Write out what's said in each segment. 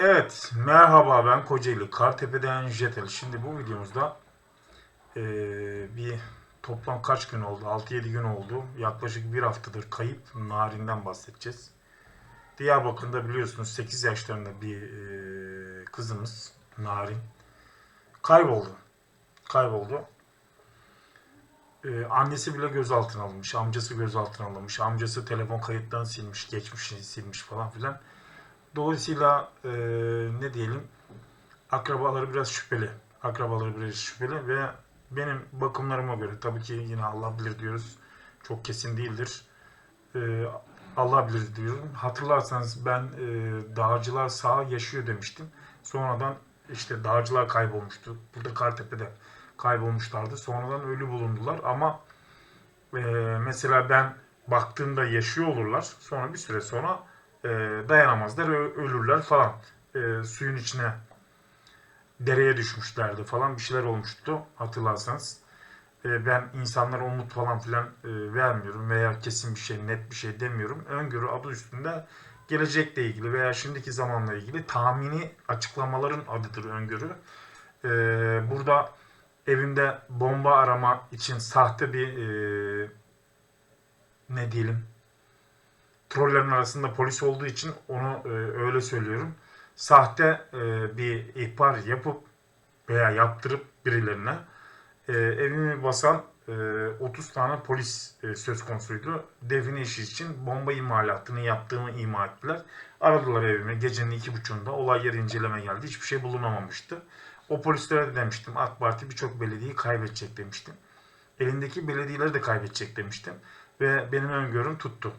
Evet, merhaba ben Kocaeli, Kartepe'den Jetel. Şimdi bu videomuzda eee, bir toplam kaç gün oldu? 6-7 gün oldu. Yaklaşık bir haftadır kayıp Narin'den bahsedeceğiz. Diyarbakır'da biliyorsunuz 8 yaşlarında bir eee, kızımız Narin kayboldu. Kayboldu. Eee, annesi bile gözaltına alınmış, amcası gözaltına alınmış, amcası telefon kayıtlarını silmiş, geçmişini silmiş falan filan. Dolayısıyla e, ne diyelim akrabaları biraz şüpheli. Akrabaları biraz şüpheli ve benim bakımlarıma göre tabii ki yine Allah bilir diyoruz. Çok kesin değildir. E, Allah bilir diyorum. Hatırlarsanız ben e, dağcılar sağ yaşıyor demiştim. Sonradan işte dağcılar kaybolmuştu. Burada Kartepe'de kaybolmuşlardı. Sonradan ölü bulundular ama e, mesela ben baktığımda yaşıyor olurlar. Sonra bir süre sonra e, dayanamazlar, ölürler falan. E, suyun içine dereye düşmüşlerdi falan bir şeyler olmuştu hatırlarsanız. E, ben insanlara umut falan filan e, vermiyorum veya kesin bir şey, net bir şey demiyorum. Öngörü adı üstünde gelecekle ilgili veya şimdiki zamanla ilgili tahmini açıklamaların adıdır öngörü. E, burada evimde bomba arama için sahte bir e, ne diyelim trollerin arasında polis olduğu için onu e, öyle söylüyorum. Sahte e, bir ihbar yapıp veya yaptırıp birilerine e, evimi basan e, 30 tane polis e, söz konusuydu. Define işi için bomba imalatını yaptığımı ima ettiler. Aradılar evimi gecenin iki buçuğunda. Olay yeri inceleme geldi. Hiçbir şey bulunamamıştı. O polislere de demiştim AK Parti birçok belediyeyi kaybedecek demiştim. Elindeki belediyeleri de kaybedecek demiştim. Ve benim öngörüm tuttu.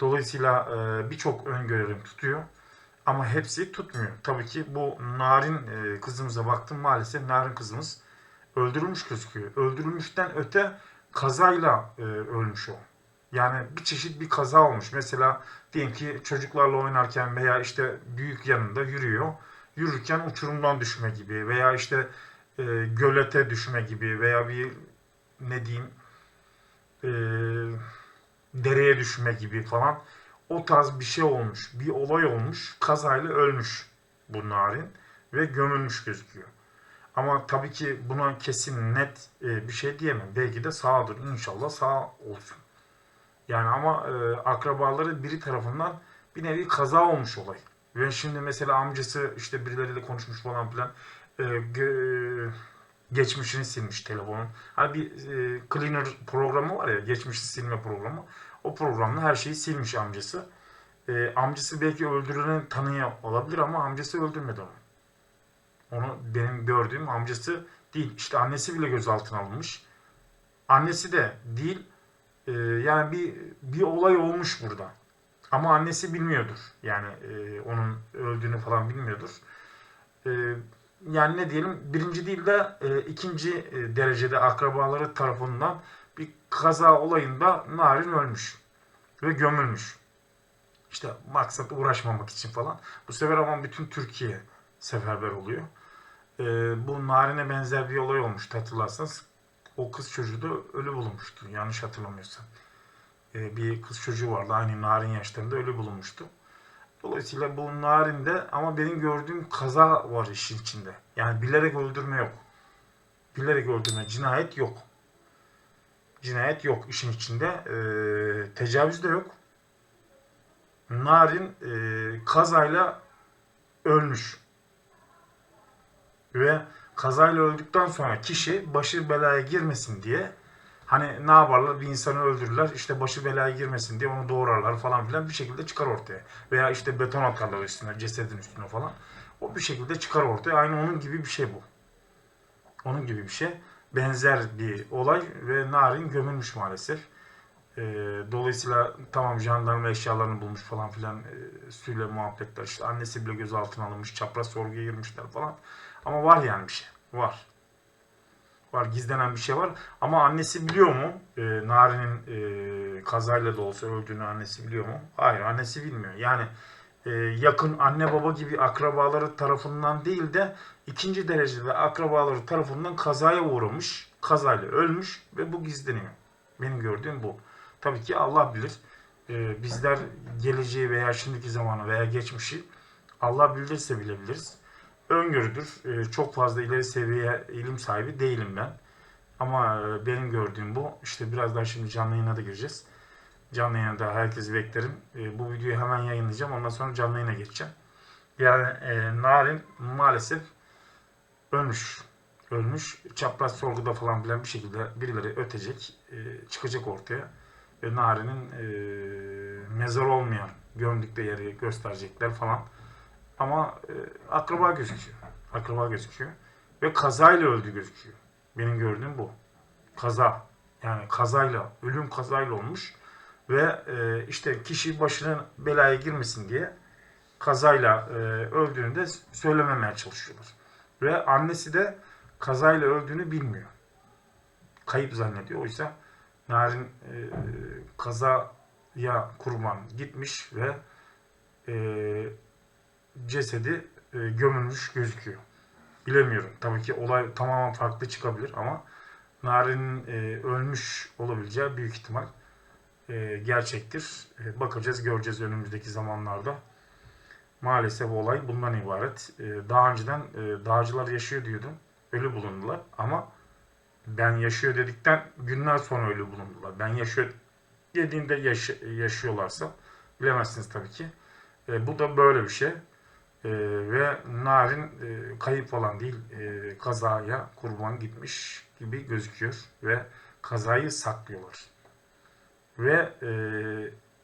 Dolayısıyla e, birçok öngörüm tutuyor. Ama hepsi tutmuyor. Tabii ki bu Narin e, kızımıza baktım maalesef Narin kızımız öldürülmüş gözüküyor. Öldürülmüşten öte kazayla e, ölmüş o. Yani bir çeşit bir kaza olmuş. Mesela diyelim ki çocuklarla oynarken veya işte büyük yanında yürüyor. Yürürken uçurumdan düşme gibi veya işte e, gölete düşme gibi veya bir ne diyeyim e, dereye düşme gibi falan o tarz bir şey olmuş. Bir olay olmuş. Kazayla ölmüş bu narin ve gömülmüş gözüküyor. Ama tabii ki buna kesin net e, bir şey diyemem. Belki de sağdır. İnşallah sağ olsun. Yani ama e, akrabaları biri tarafından bir nevi kaza olmuş olay. Ve şimdi mesela amcası işte birileriyle konuşmuş falan filan e, geçmişini silmiş telefonun. Hani bir e, cleaner programı var ya geçmişi silme programı. O programla her şeyi silmiş amcası. E, amcası belki öldürüleni tanıyor olabilir ama amcası öldürmedi onu. Onu benim gördüğüm amcası değil. İşte annesi bile gözaltına alınmış. Annesi de değil. E, yani bir bir olay olmuş burada. Ama annesi bilmiyordur. Yani e, onun öldüğünü falan bilmiyordur. E, yani ne diyelim birinci değil de e, ikinci e, derecede akrabaları tarafından bir kaza olayında Narin ölmüş ve gömülmüş. İşte maksat uğraşmamak için falan. Bu sefer ama bütün Türkiye seferber oluyor. E, bu Narin'e benzer bir olay olmuştu hatırlarsanız. O kız çocuğu da ölü bulunmuştu yanlış hatırlamıyorsam. E, bir kız çocuğu vardı aynı Narin yaşlarında ölü bulunmuştu. Dolayısıyla bu narinde ama benim gördüğüm kaza var işin içinde. Yani bilerek öldürme yok. Bilerek öldürme, cinayet yok. Cinayet yok işin içinde. Ee, tecavüz de yok. Narin e, kazayla ölmüş. Ve kazayla öldükten sonra kişi başı belaya girmesin diye Hani ne yaparlar? Bir insanı öldürürler. işte başı belaya girmesin diye onu doğrarlar falan filan bir şekilde çıkar ortaya. Veya işte beton atarlar üstüne, cesedin üstüne falan. O bir şekilde çıkar ortaya. Aynı onun gibi bir şey bu. Onun gibi bir şey. Benzer bir olay ve Narin gömülmüş maalesef. Ee, dolayısıyla tamam jandarma eşyalarını bulmuş falan filan e, suyla muhabbetler. işte annesi bile gözaltına alınmış, çapraz sorguya girmişler falan. Ama var yani bir şey. Var var, gizlenen bir şey var. Ama annesi biliyor mu? E, Nari'nin e, kazayla da olsa öldüğünü annesi biliyor mu? Hayır, annesi bilmiyor. Yani e, yakın anne baba gibi akrabaları tarafından değil de ikinci derecede akrabaları tarafından kazaya uğramış, kazayla ölmüş ve bu gizleniyor. Benim gördüğüm bu. Tabii ki Allah bilir. E, bizler geleceği veya şimdiki zamanı veya geçmişi Allah bilirse bilebiliriz. Öngörüdür. E, çok fazla ileri seviye ilim sahibi değilim ben. Ama e, benim gördüğüm bu. İşte birazdan şimdi canlı yayına da gireceğiz. Canlı yayına da herkesi beklerim. E, bu videoyu hemen yayınlayacağım. Ondan sonra canlı yayına geçeceğim. Yani e, Narin maalesef ölmüş. Ölmüş. Çapraz sorguda falan bilen bir şekilde birileri ötecek. e, çıkacak ortaya. Ve Narin'in e, mezar olmayan gömdükleri yeri gösterecekler falan. Ama e, akraba gözüküyor. Akraba gözüküyor. Ve kazayla öldü gözüküyor. Benim gördüğüm bu. Kaza. Yani kazayla, ölüm kazayla olmuş. Ve e, işte kişi başına belaya girmesin diye kazayla e, öldüğünü de söylememeye çalışıyorlar. Ve annesi de kazayla öldüğünü bilmiyor. Kayıp zannediyor. Oysa Narin e, kazaya kurban gitmiş ve e, cesedi e, gömülmüş gözüküyor. Bilemiyorum. Tabii ki olay tamamen farklı çıkabilir ama Narin'in e, ölmüş olabileceği büyük ihtimal e, gerçektir. E, bakacağız, göreceğiz önümüzdeki zamanlarda. Maalesef olay bundan ibaret. E, daha önceden e, dağcılar yaşıyor diyordum. Ölü bulundular ama ben yaşıyor dedikten günler sonra ölü bulundular. Ben yaşıyor dediğinde yaş- yaşıyorlarsa bilemezsiniz tabii ki. E, bu da böyle bir şey. E, ve Narin e, kayıp falan değil e, kazaya kurban gitmiş gibi gözüküyor ve kazayı saklıyorlar. Ve e,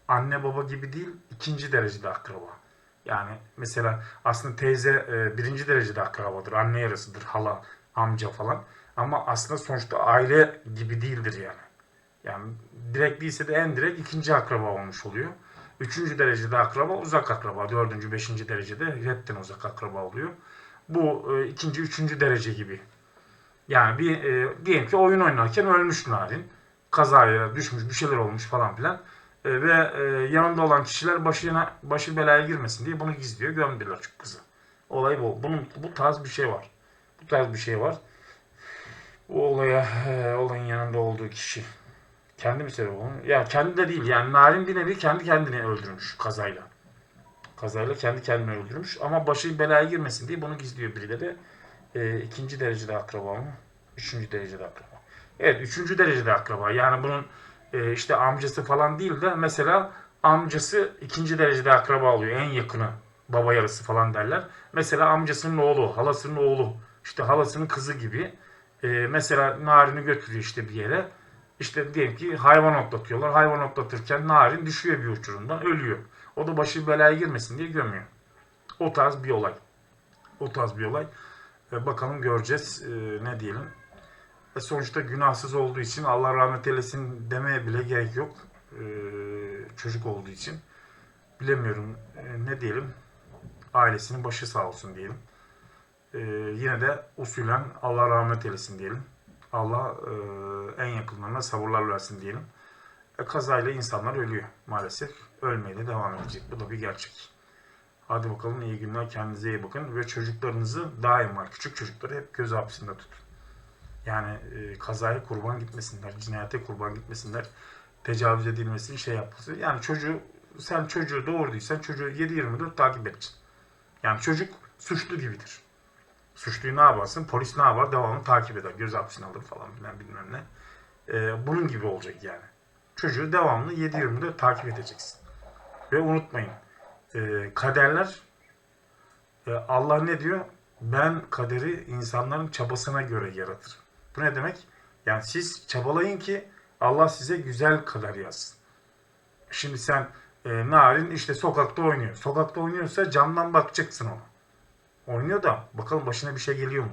anne baba gibi değil ikinci derecede akraba. Yani mesela aslında teyze e, birinci derecede akrabadır. Anne yarısıdır, hala, amca falan. Ama aslında sonuçta aile gibi değildir yani. Yani direkt değilse de en direkt ikinci akraba olmuş oluyor. Üçüncü derecede akraba uzak akraba. Dördüncü, beşinci derecede hepten uzak akraba oluyor. Bu e, ikinci, üçüncü derece gibi. Yani bir e, diyelim ki oyun oynarken ölmüş Narin. Kazaya düşmüş, bir şeyler olmuş falan filan. E, ve e, yanında olan kişiler başına başı belaya girmesin diye bunu gizliyor. Gömdüler şu kızı. Olay bu. Bunun bu tarz bir şey var. Bu tarz bir şey var. Bu olaya e, olayın yanında olduğu kişi kendi mi sebep onu? Ya kendi de değil. Yani Narin bir nevi kendi kendini öldürmüş kazayla. Kazayla kendi kendini öldürmüş. Ama başı belaya girmesin diye bunu gizliyor birileri. E, ikinci derecede akraba mı? Üçüncü derecede akraba. Evet üçüncü derecede akraba. Yani bunun e, işte amcası falan değil de mesela amcası ikinci derecede akraba oluyor. En yakını baba yarısı falan derler. Mesela amcasının oğlu, halasının oğlu, işte halasının kızı gibi. E, mesela Narin'i götürüyor işte bir yere. İşte diyelim ki hayvan otlatıyorlar. Hayvan otlatırken Narin düşüyor bir uçurumdan, ölüyor. O da başı belaya girmesin diye gömüyor. O tarz bir olay. O tarz bir olay. E, bakalım göreceğiz. E, ne diyelim. E, sonuçta günahsız olduğu için Allah rahmet eylesin demeye bile gerek yok. E, çocuk olduğu için. Bilemiyorum. E, ne diyelim. Ailesinin başı sağ olsun diyelim. E, yine de usulen Allah rahmet eylesin diyelim. Allah e, en yakınlarına sabırlar versin diyelim. E, kazayla insanlar ölüyor maalesef. Ölmeye de devam edecek. Bu da bir gerçek. Hadi bakalım iyi günler. Kendinize iyi bakın. Ve çocuklarınızı daima küçük çocukları hep göz hapsinde tutun. Yani e, kazaya kurban gitmesinler, cinayete kurban gitmesinler, tecavüz edilmesin, şey yapılsın. Yani çocuğu, sen çocuğu doğurduysan çocuğu 7-24 takip edeceksin. Yani çocuk suçlu gibidir. Suçluyu ne yaparsın? Polis ne yapar? Devamlı takip eder. Göz hapsine alır falan bilmem bilmem ne. E, bunun gibi olacak yani. Çocuğu devamlı 7-24 takip edeceksin. Ve unutmayın. E, kaderler e, Allah ne diyor? Ben kaderi insanların çabasına göre yaratırım. Bu ne demek? Yani siz çabalayın ki Allah size güzel kader yazsın. Şimdi sen e, Narin işte sokakta oynuyor. Sokakta oynuyorsa camdan bakacaksın ona. Oynuyor da bakalım başına bir şey geliyor mu?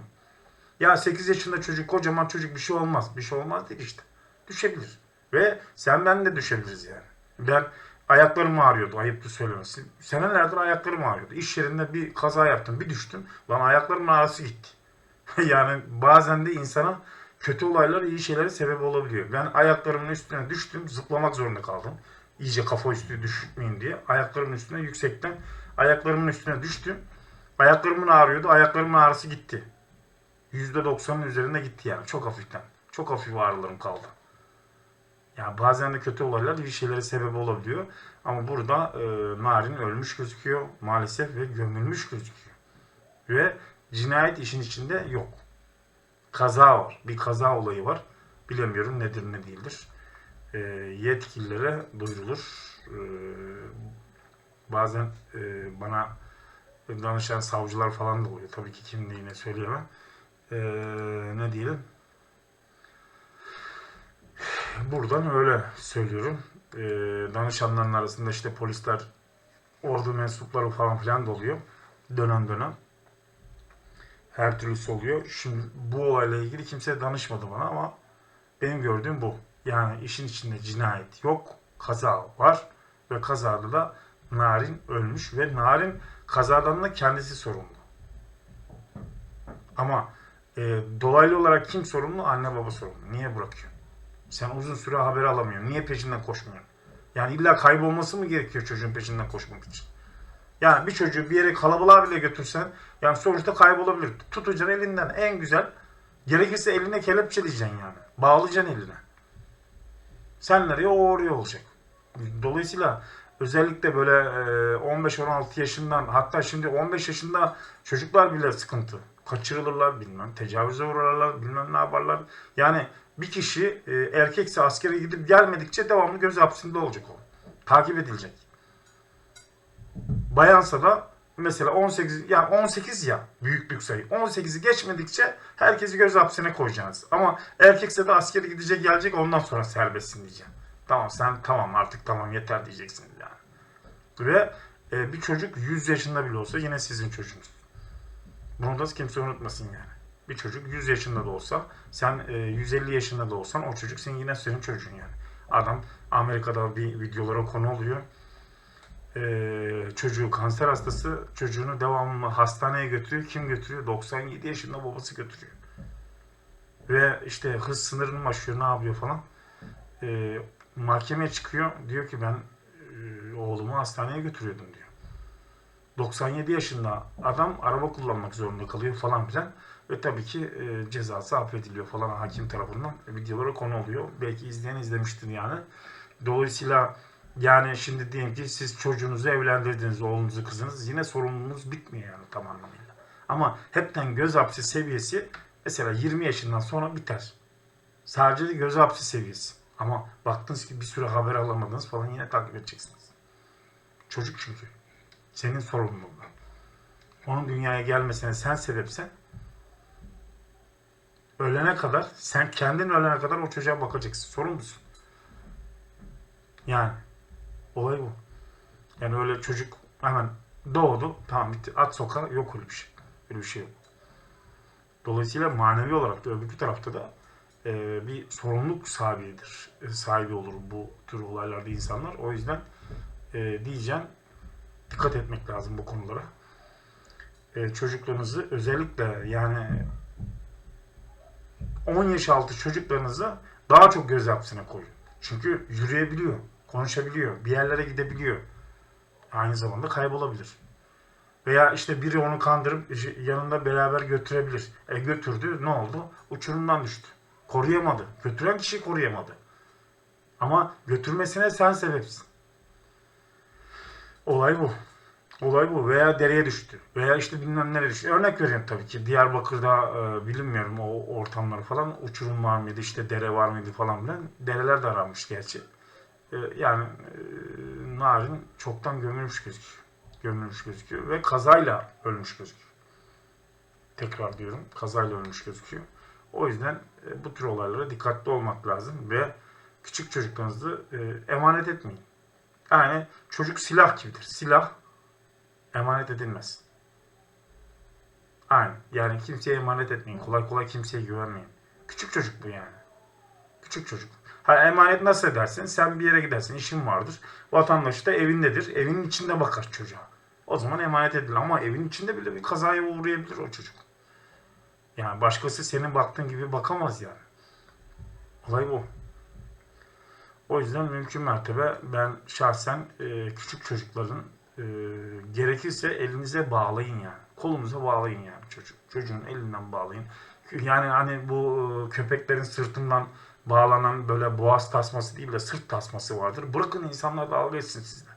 Ya 8 yaşında çocuk kocaman çocuk bir şey olmaz. Bir şey olmaz değil işte. Düşebilir. Ve sen ben de düşebiliriz yani. Ben ayaklarım ağrıyordu ayıptı söylemesi. Senelerdir ayaklarım ağrıyordu. İş yerinde bir kaza yaptım bir düştüm. Lan ayaklarımın ağrısı gitti. yani bazen de insana kötü olaylar iyi şeylere sebep olabiliyor. Ben ayaklarımın üstüne düştüm zıplamak zorunda kaldım. İyice kafa üstü düşmeyeyim diye. Ayaklarımın üstüne yüksekten ayaklarımın üstüne düştüm. Ayaklarımın ağrıyordu. Ayaklarımın ağrısı gitti. %90'ın üzerinde gitti yani. Çok hafiften. Çok hafif ağrılarım kaldı. Yani bazen de kötü olaylar bir şeylere sebep olabiliyor. Ama burada e, Narin ölmüş gözüküyor maalesef ve gömülmüş gözüküyor. Ve cinayet işin içinde yok. Kaza var. Bir kaza olayı var. Bilemiyorum nedir ne değildir. E, yetkililere duyurulur. E, bazen e, bana danışan savcılar falan da oluyor. Tabii ki kimliğini söyleyemem. E, ne diyelim? Buradan öyle söylüyorum. E, danışanların arasında işte polisler, ordu mensupları falan filan da oluyor. Dönem dönem. Her türlüsü oluyor. Şimdi bu olayla ilgili kimse danışmadı bana ama benim gördüğüm bu. Yani işin içinde cinayet yok, kaza var ve kazada da Narin ölmüş ve Narin kazadan da kendisi sorumlu. Ama e, dolaylı olarak kim sorumlu? Anne baba sorumlu. Niye bırakıyor? Sen uzun süre haber alamıyorsun. Niye peşinden koşmuyorsun? Yani illa kaybolması mı gerekiyor çocuğun peşinden koşmak için? Yani bir çocuğu bir yere kalabalığa bile götürsen yani sonuçta kaybolabilir. Tutacaksın elinden en güzel. Gerekirse eline kelepçeleyeceksin yani. Bağlayacaksın eline. Sen nereye o oraya olacak. Dolayısıyla özellikle böyle e, 15-16 yaşından hatta şimdi 15 yaşında çocuklar bile sıkıntı. Kaçırılırlar bilmem, tecavüze uğrarlar, bilmem ne yaparlar. Yani bir kişi e, erkekse askere gidip gelmedikçe devamlı göz hapsinde olacak o. Takip edilecek. Bayansa da mesela 18 ya 18 ya büyüklük sayı. 18'i geçmedikçe herkesi göz hapsine koyacaksınız. Ama erkekse de askere gidecek gelecek ondan sonra serbestsin diyeceğim. Tamam sen tamam artık tamam yeter diyeceksiniz yani. Ve e, bir çocuk 100 yaşında bile olsa yine sizin çocuğunuz. Bunu da kimse unutmasın yani. Bir çocuk 100 yaşında da olsa sen e, 150 yaşında da olsan o çocuk senin yine senin çocuğun yani. Adam Amerika'da bir videolara konu oluyor. E, çocuğu kanser hastası çocuğunu devamlı hastaneye götürüyor. Kim götürüyor? 97 yaşında babası götürüyor. Ve işte hız sınırını aşıyor ne yapıyor falan. E, mahkemeye çıkıyor. Diyor ki ben oğlumu hastaneye götürüyordum diyor. 97 yaşında adam araba kullanmak zorunda kalıyor falan filan. Ve tabii ki e, cezası affediliyor falan hakim tarafından. E, videolara konu oluyor. Belki izleyen izlemiştir yani. Dolayısıyla yani şimdi diyelim ki siz çocuğunuzu evlendirdiniz, oğlunuzu, kızınız. Yine sorumluluğunuz bitmiyor yani tam anlamıyla. Ama hepten göz hapsi seviyesi mesela 20 yaşından sonra biter. Sadece de göz hapsi seviyesi. Ama baktınız ki bir süre haber alamadınız falan yine takip edeceksiniz. Çocuk çünkü. Senin sorumluluğun. Onun dünyaya gelmesine sen sebepsen ölene kadar sen kendin ölene kadar o çocuğa bakacaksın. Sorumlusun. Yani olay bu. Yani öyle çocuk hemen doğdu tamam bitti at sokağa yok öyle bir şey. Öyle bir şey yok. Dolayısıyla manevi olarak da öbür tarafta da e, bir sorumluluk sahibidir. E, sahibi olur bu tür olaylarda insanlar. O yüzden e, diyeceğim dikkat etmek lazım bu konulara. E, çocuklarınızı özellikle yani 10 yaş altı çocuklarınızı daha çok göz hapsine koyun. Çünkü yürüyebiliyor, konuşabiliyor, bir yerlere gidebiliyor. Aynı zamanda kaybolabilir. Veya işte biri onu kandırıp yanında beraber götürebilir. E götürdü ne oldu? Uçurumdan düştü. Koruyamadı. Götüren kişi koruyamadı. Ama götürmesine sen sebepsin. Olay bu. Olay bu. Veya dereye düştü. Veya işte bilmem nereye düştü. Örnek veriyorum tabii ki. Diyarbakır'da e, bilinmiyorum o ortamları falan. Uçurum var mıydı, işte dere var mıydı falan filan. Dereler de aranmış gerçi. E, yani e, Narin çoktan gömülmüş gözüküyor. Gömülmüş gözüküyor. Ve kazayla ölmüş gözüküyor. Tekrar diyorum. Kazayla ölmüş gözüküyor. O yüzden e, bu tür olaylara dikkatli olmak lazım ve küçük çocuklarınızı e, emanet etmeyin. Yani çocuk silah gibidir. Silah emanet edilmez. Aynen. Yani kimseye emanet etmeyin. Kolay kolay kimseye güvenmeyin. Küçük çocuk bu yani. Küçük çocuk. Ha emanet nasıl edersin? Sen bir yere gidersin, işin vardır. Vatandaş da evindedir. Evinin içinde bakar çocuğa. O zaman emanet edilir. Ama evin içinde bile bir kazaya uğrayabilir o çocuk. Yani başkası senin baktığın gibi bakamaz yani. Olay bu. O yüzden mümkün mertebe ben şahsen e, küçük çocukların e, gerekirse elinize bağlayın yani. Kolunuza bağlayın yani çocuk. Çocuğun elinden bağlayın. Yani hani bu e, köpeklerin sırtından bağlanan böyle boğaz tasması değil de sırt tasması vardır. Bırakın insanlar dalga geçsin sizle.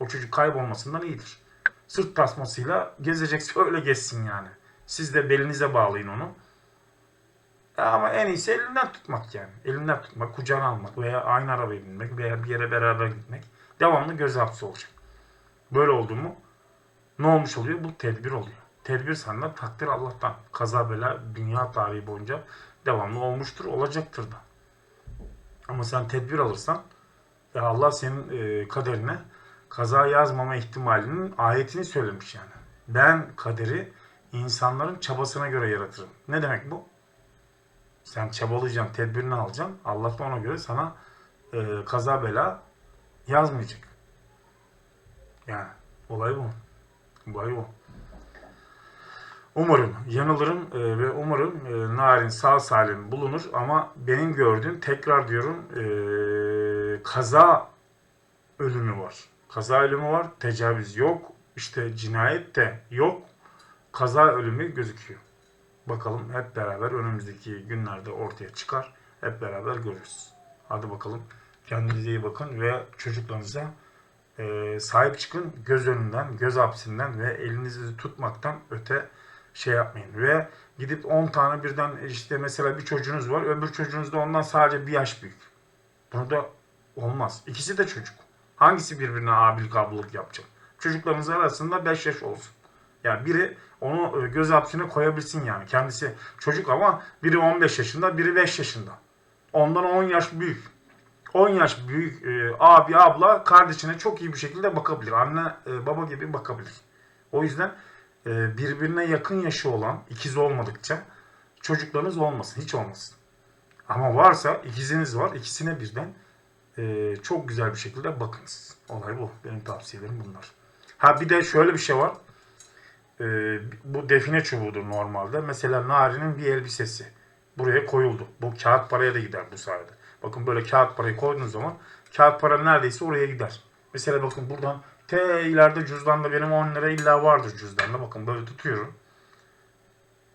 O çocuk kaybolmasından iyidir. Sırt tasmasıyla gezecekse öyle gezsin yani. Siz de belinize bağlayın onu. Ama en iyisi elinden tutmak yani. Elinden tutmak, kucağına almak veya aynı arabaya binmek veya bir yere beraber gitmek. Devamlı göz hapsi olacak. Böyle oldu mu ne olmuş oluyor? Bu tedbir oluyor. Tedbir senden takdir Allah'tan. Kaza bela dünya tarihi boyunca devamlı olmuştur, olacaktır da. Ama sen tedbir alırsan ya Allah senin e, kaderine kaza yazmama ihtimalinin ayetini söylemiş yani. Ben kaderi insanların çabasına göre yaratırım. Ne demek bu? Sen çabalayacaksın, tedbirini alacaksın. Allah da ona göre sana e, kaza bela yazmayacak. Yani olay bu. Olay bu. Umarım yanılırım e, ve umarım e, Narin sağ salim bulunur ama benim gördüğüm tekrar diyorum e, kaza ölümü var. Kaza ölümü var, tecavüz yok, işte cinayet de yok, kaza ölümü gözüküyor. Bakalım hep beraber önümüzdeki günlerde ortaya çıkar. Hep beraber görürüz. Hadi bakalım. Kendinize iyi bakın ve çocuklarınıza e, sahip çıkın. Göz önünden, göz hapsinden ve elinizi tutmaktan öte şey yapmayın. Ve gidip 10 tane birden işte mesela bir çocuğunuz var. Öbür çocuğunuz da ondan sadece bir yaş büyük. Bunu da olmaz. İkisi de çocuk. Hangisi birbirine abilik ablalık yapacak? Çocuklarınız arasında 5 yaş olsun. Yani biri onu e, göz hapsine koyabilsin yani. Kendisi çocuk ama biri 15 yaşında, biri 5 yaşında. Ondan 10 yaş büyük. 10 yaş büyük e, abi, abla kardeşine çok iyi bir şekilde bakabilir. Anne, e, baba gibi bakabilir. O yüzden e, birbirine yakın yaşı olan, ikiz olmadıkça çocuklarınız olmasın. Hiç olmasın. Ama varsa ikiziniz var, ikisine birden e, çok güzel bir şekilde bakınız. Olay bu. Benim tavsiyelerim bunlar. Ha bir de şöyle bir şey var. E, bu define çubuğudur normalde. Mesela Nari'nin bir elbisesi buraya koyuldu. Bu kağıt paraya da gider bu sayede. Bakın böyle kağıt parayı koyduğunuz zaman kağıt para neredeyse oraya gider. Mesela bakın buradan T ileride cüzdanda benim 10 lira illa vardır cüzdanda. Bakın böyle tutuyorum.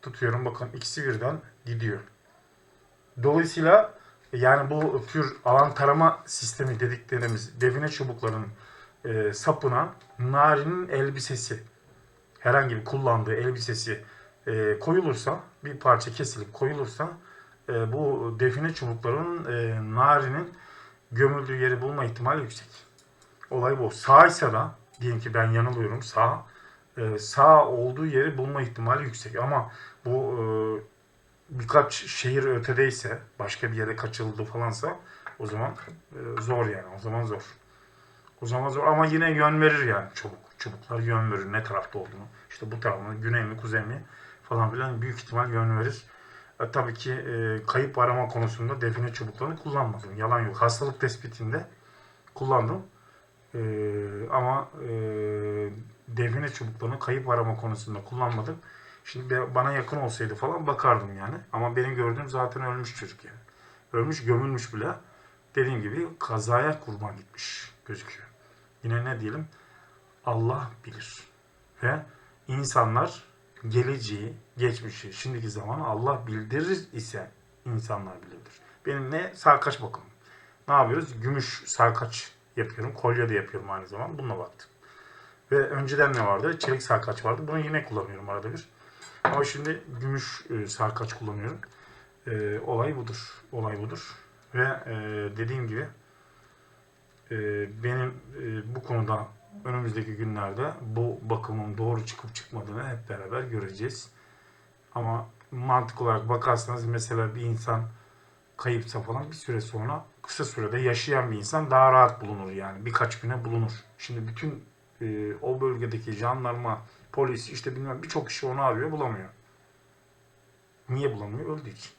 Tutuyorum bakın ikisi birden gidiyor. Dolayısıyla yani bu tür alan tarama sistemi dediklerimiz define çubuklarının e, sapına narinin elbisesi herhangi bir kullandığı elbisesi e, koyulursa bir parça kesilip koyulursa e, bu define çubuklarının e, narinin gömüldüğü yeri bulma ihtimali yüksek. Olay bu. Sağ ise da diyelim ki ben yanılıyorum sağ e, sağ olduğu yeri bulma ihtimali yüksek ama bu e, birkaç şehir ötedeyse başka bir yere kaçıldı falansa o zaman e, zor yani o zaman zor. O zaman zor ama yine yön verir yani çubuk. Çubuklar yön verir ne tarafta olduğunu. İşte bu taraf güney mi, kuzey mi falan filan büyük ihtimal yön verir. E, tabii ki e, kayıp arama konusunda define çubuklarını kullanmadım. Yalan yok. Hastalık tespitinde kullandım. E, ama e, define çubuklarını kayıp arama konusunda kullanmadım. Şimdi bana yakın olsaydı falan bakardım yani. Ama benim gördüğüm zaten ölmüş çocuk yani. Ölmüş, gömülmüş bile. Dediğim gibi kazaya kurban gitmiş gözüküyor. Yine ne diyelim? Allah bilir. Ve insanlar geleceği, geçmişi, şimdiki zaman Allah bildirir ise insanlar bilirdir. Benim ne? Sarkaç bakımı. Ne yapıyoruz? Gümüş sarkaç yapıyorum. Kolye de yapıyorum aynı zamanda. Bununla baktım. Ve önceden ne vardı? Çelik sarkaç vardı. Bunu yine kullanıyorum arada bir. Ama şimdi gümüş e, sarkaç kullanıyorum. E, olay budur. Olay budur. Ve e, dediğim gibi e, benim e, bu konuda önümüzdeki günlerde bu bakımın doğru çıkıp çıkmadığını hep beraber göreceğiz. Ama mantık olarak bakarsanız mesela bir insan kayıpsa falan bir süre sonra kısa sürede yaşayan bir insan daha rahat bulunur yani birkaç güne bulunur. Şimdi bütün e, o bölgedeki jandarma, polis işte bilmem birçok kişi onu arıyor bulamıyor. Niye bulamıyor? Öldüğü için.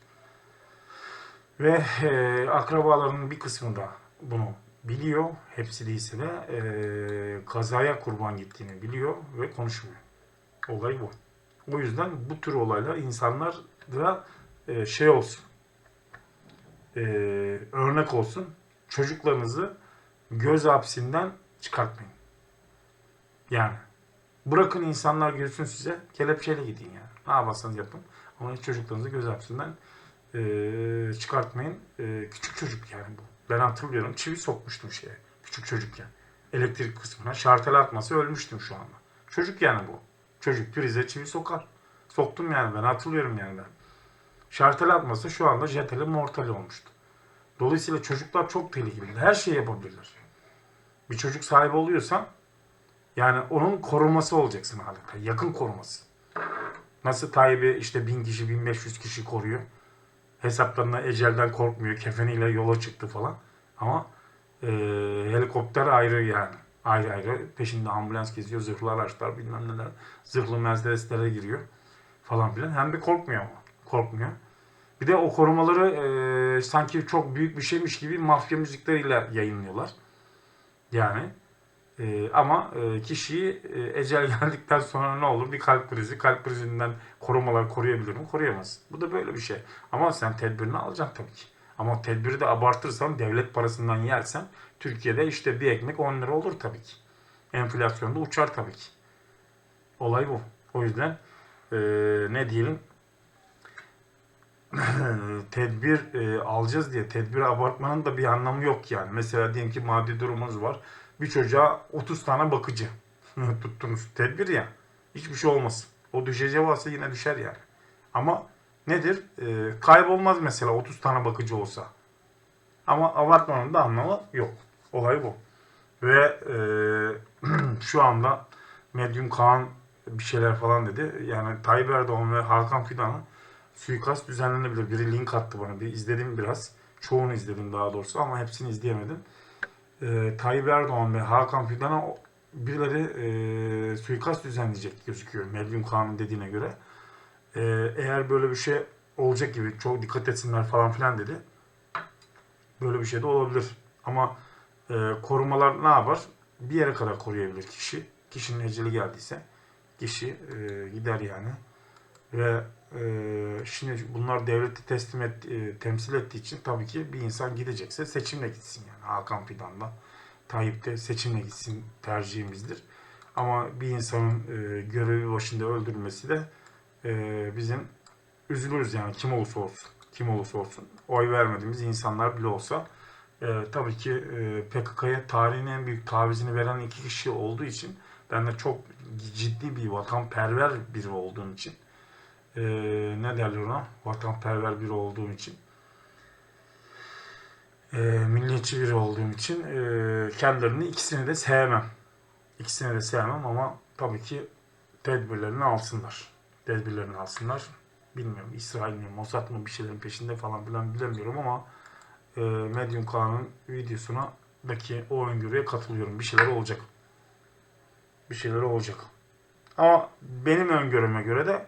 Ve e, akrabalarının bir kısmı da bunu biliyor. Hepsi değilse de e, kazaya kurban gittiğini biliyor ve konuşmuyor. Olay bu. O yüzden bu tür olaylar insanlar da e, şey olsun. e, örnek olsun. Çocuklarınızı göz hapsinden çıkartmayın. Yani bırakın insanlar görsün size kelepçeyle gidin yani. Ne yaparsanız yapın. Ama hiç çocuklarınızı göz hapsinden e, çıkartmayın. Ee, küçük çocuk yani bu. Ben hatırlıyorum çivi sokmuştum şeye. Küçük çocukken. Elektrik kısmına. Şartel atması ölmüştüm şu anda. Çocuk yani bu. Çocuk prize çivi sokar. Soktum yani ben hatırlıyorum yani ben. Şartel atması şu anda jeteli mortali olmuştu. Dolayısıyla çocuklar çok tehlikeli. Her şeyi yapabilirler. Bir çocuk sahibi oluyorsan yani onun koruması olacaksın adeta. Yakın koruması. Nasıl Tayyip'i işte 1000 kişi 1500 kişi koruyor. Hesaplarına ecelden korkmuyor. Kefeniyle yola çıktı falan. Ama e, helikopter ayrı yani. Ayrı ayrı. Peşinde ambulans geziyor. Zırhlı araçlar bilmem neler. Zırhlı Mercedes'lere giriyor. Falan filan. Hem de korkmuyor ama. Korkmuyor. Bir de o korumaları e, sanki çok büyük bir şeymiş gibi mafya müzikleriyle yayınlıyorlar. Yani e, ama e, kişiyi e, ecel geldikten sonra ne olur? Bir kalp krizi. Kalp krizinden korumalar koruyabilir mi? Koruyamaz. Bu da böyle bir şey. Ama sen tedbirini alacaksın tabii ki. Ama tedbiri de abartırsan, devlet parasından yersen Türkiye'de işte bir ekmek 10 lira olur tabii ki. Enflasyonda uçar tabii ki. Olay bu. O yüzden e, ne diyelim tedbir e, alacağız diye tedbir abartmanın da bir anlamı yok yani. Mesela diyelim ki maddi durumunuz var. Bir çocuğa 30 tane bakıcı tuttunuz. Tedbir ya. Hiçbir şey olmasın. O düşeceği varsa yine düşer yani. Ama nedir? E, kaybolmaz mesela 30 tane bakıcı olsa. Ama abartmanın da anlamı yok. Olay bu. Ve e, şu anda Medyum Kaan bir şeyler falan dedi. Yani Tayyip Erdoğan ve Hakan Fidan'a suikast düzenlenebilir. Biri link attı bana. Bir izledim biraz. Çoğunu izledim daha doğrusu ama hepsini izleyemedim. Ee, Tayyip Erdoğan ve Hakan Fidan'a birileri e, suikast düzenleyecek gözüküyor. Medyum Kaan'ın dediğine göre. Ee, eğer böyle bir şey olacak gibi çok dikkat etsinler falan filan dedi. Böyle bir şey de olabilir. Ama e, korumalar ne yapar? Bir yere kadar koruyabilir kişi. Kişinin eceli geldiyse kişi e, gider yani. Ve e, şimdi bunlar devleti teslim et, e, temsil ettiği için tabii ki bir insan gidecekse seçimle gitsin yani. Hakan Fidan'da, Tayyip seçimle gitsin tercihimizdir. Ama bir insanın e, görevi başında öldürülmesi de e, bizim üzülürüz yani kim olursa olsun. Kim olursa olsun. Oy vermediğimiz insanlar bile olsa e, tabii ki e, PKK'ya tarihin en büyük tavizini veren iki kişi olduğu için ben de çok ciddi bir vatanperver biri olduğum için e, ne derler ona? Vatanperver biri olduğum için e, milliyetçi biri olduğum için e, kendilerini ikisini de sevmem. İkisini de sevmem ama tabii ki tedbirlerini alsınlar. Tedbirlerini alsınlar. Bilmiyorum İsrail mi, Mossad mı bir şeylerin peşinde falan filan bilemiyorum ama e, Medium Kaan'ın videosuna daki o öngörüye katılıyorum. Bir şeyler olacak. Bir şeyler olacak. Ama benim öngörüme göre de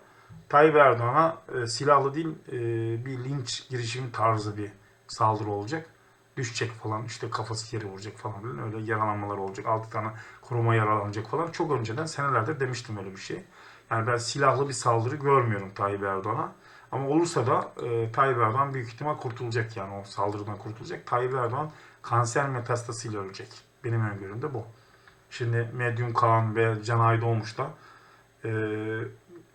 Tayyip Erdoğan'a e, silahlı değil e, bir linç girişimi tarzı bir saldırı olacak. Düşecek falan işte kafası yere vuracak falan öyle yaralanmalar olacak. 6 tane koruma yaralanacak falan. Çok önceden senelerdir demiştim öyle bir şey. Yani ben silahlı bir saldırı görmüyorum Tayyip Erdoğan'a. Ama olursa da e, Tayyip Erdoğan büyük ihtimal kurtulacak yani o saldırıdan kurtulacak. Tayyip Erdoğan kanser metastasıyla ölecek. Benim öngörüm de bu. Şimdi Medyum Kaan ve Can Aydoğmuş da e,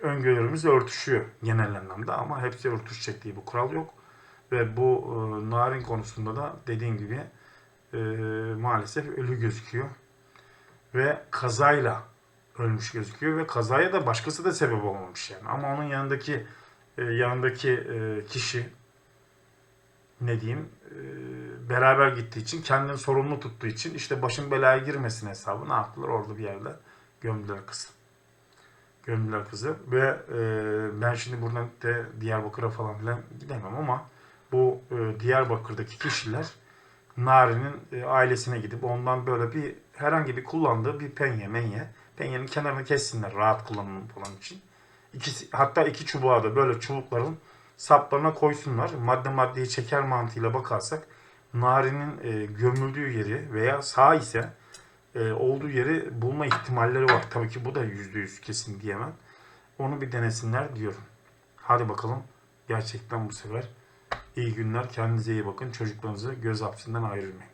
öngörümüz örtüşüyor genel anlamda ama hepsi örtüşecek diye bir kural yok. Ve bu e, narin konusunda da dediğim gibi e, maalesef ölü gözüküyor. Ve kazayla ölmüş gözüküyor ve kazaya da başkası da sebep olmamış yani. Ama onun yanındaki e, yanındaki e, kişi ne diyeyim e, beraber gittiği için kendini sorumlu tuttuğu için işte başın belaya girmesin hesabı ne yaptılar orada bir yerde gömdüler kızı. Gömdüler kızı ve e, ben şimdi buradan de Diyarbakır'a falan filan gidemem ama bu e, Diyarbakır'daki kişiler Nari'nin e, ailesine gidip ondan böyle bir herhangi bir kullandığı bir penye menye penyenin kenarını kessinler rahat kullanım falan için. İkisi, hatta iki çubuğa da böyle çubukların saplarına koysunlar. Madde maddeyi çeker mantığıyla bakarsak Nari'nin e, gömüldüğü yeri veya sağ ise e, olduğu yeri bulma ihtimalleri var. Tabii ki bu da yüzde yüz kesin diyemem. Onu bir denesinler diyorum. Hadi bakalım. Gerçekten bu sefer iyi günler. Kendinize iyi bakın. Çocuklarınızı göz hapsinden ayırmayın.